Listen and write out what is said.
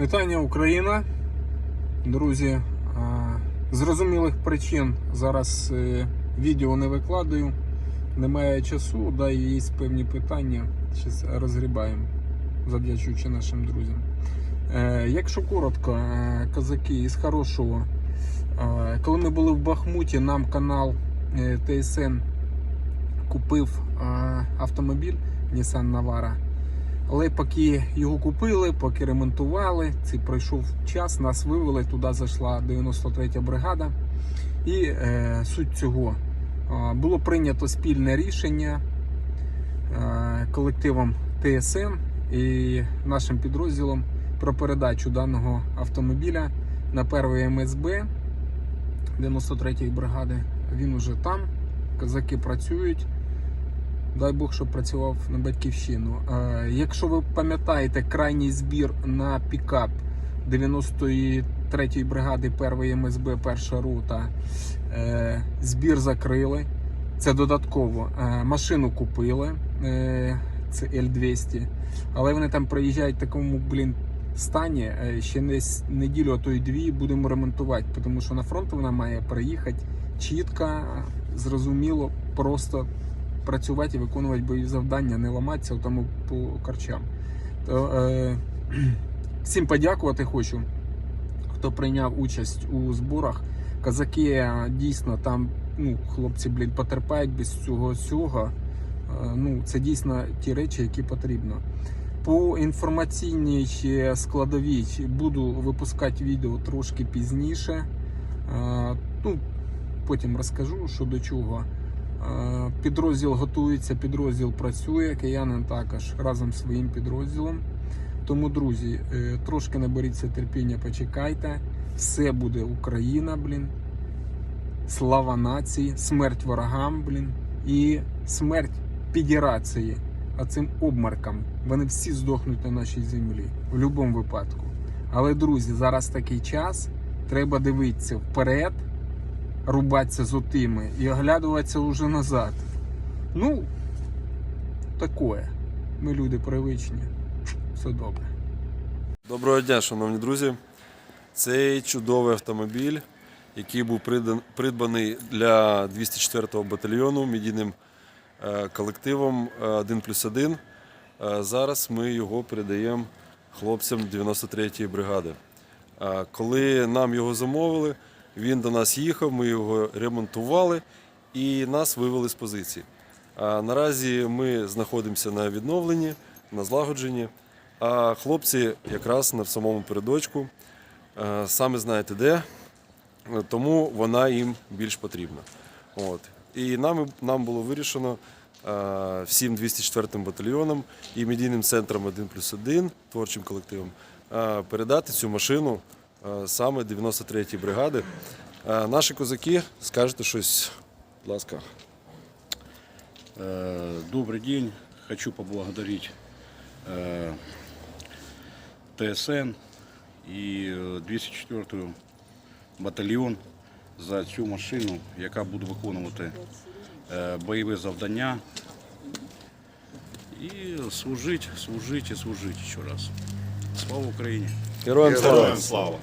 Вітання Україна. Друзі, з зрозумілих причин зараз е, відео не викладаю. Немає часу, да, є певні питання. Зараз розгрібаємо, завдячуючи нашим друзям. Е, Якщо коротко, е, козаки із хорошого. Е, Коли ми були в Бахмуті, нам канал е, ТСН купив е, автомобіль Nissan Navara. Але поки його купили, поки ремонтували, цей пройшов час, нас вивели, туди зайшла 93 бригада. І е, суть цього е, було прийнято спільне рішення е, колективом ТСН і нашим підрозділом про передачу даного автомобіля на перший МСБ 93-ї бригади. Він уже там, козаки працюють. Дай Бог, щоб працював на батьківщину. Е, Якщо ви пам'ятаєте крайній збір на пікап 93-ї бригади 1 МСБ, перша рота, е, збір закрили. Це додатково. Е, Машину купили, е, це L200, але вони там приїжджають в такому, блін, стані. Е, Ще десь неділю, а то й дві будемо ремонтувати, тому що на фронт вона має приїхати чітко, зрозуміло, просто працювати і виконувати бойові завдання, не ламатися тому по карчам. То, е, всім подякувати хочу, хто прийняв участь у зборах. Казаки е, дійсно там, ну, хлопці, блін, потерпають без цього всього. Е, ну, це дійсно ті речі, які потрібно. По інформаційній складовій буду випускати відео трошки пізніше. Е, ну, потім розкажу, що до чого. Е, Підрозділ готується, підрозділ працює, киянин також разом з своїм підрозділом. Тому, друзі, е, трошки наберіться терпіння, почекайте. Все буде Україна, блін. Слава нації, смерть ворогам, блін. І смерть підірації, а цим обмаркам. Вони всі здохнуть на нашій землі в будь-якому випадку. Але, друзі, зараз такий час. Треба дивитися вперед рубатися з отими і оглядуватися вже назад. Ну, такое. Ми люди привичні. Все добре. Доброго дня, шановні друзі. Цей чудовий автомобіль, який був придбаний для 204-го батальйону медійним е, колективом е, 1 плюс 1. Е, Зараз ми його передаємо хлопцям 93-ї бригади. Е, Коли нам його замовили, він до нас їхав, ми його ремонтували і нас вивели з позиції. А наразі ми знаходимося на відновленні, на злагодженні. А хлопці якраз на самому передочку, саме знаєте де, тому вона їм більш потрібна. От. І нам, нам було вирішено всім 204 батальйонам і медійним центром 1 плюс 1, творчим колективом, передати цю машину саме 93-ї бригади. Е, Наші козаки, скажете щось, будь ласка. Э, Добрый день. Хочу поблагодарить э, ТСН і э, 204 батальйон за цю машину, яка буде виконувати е, бойові завдання. І служить, служить і служить ще раз. Слава Україні! Героям слава! слава!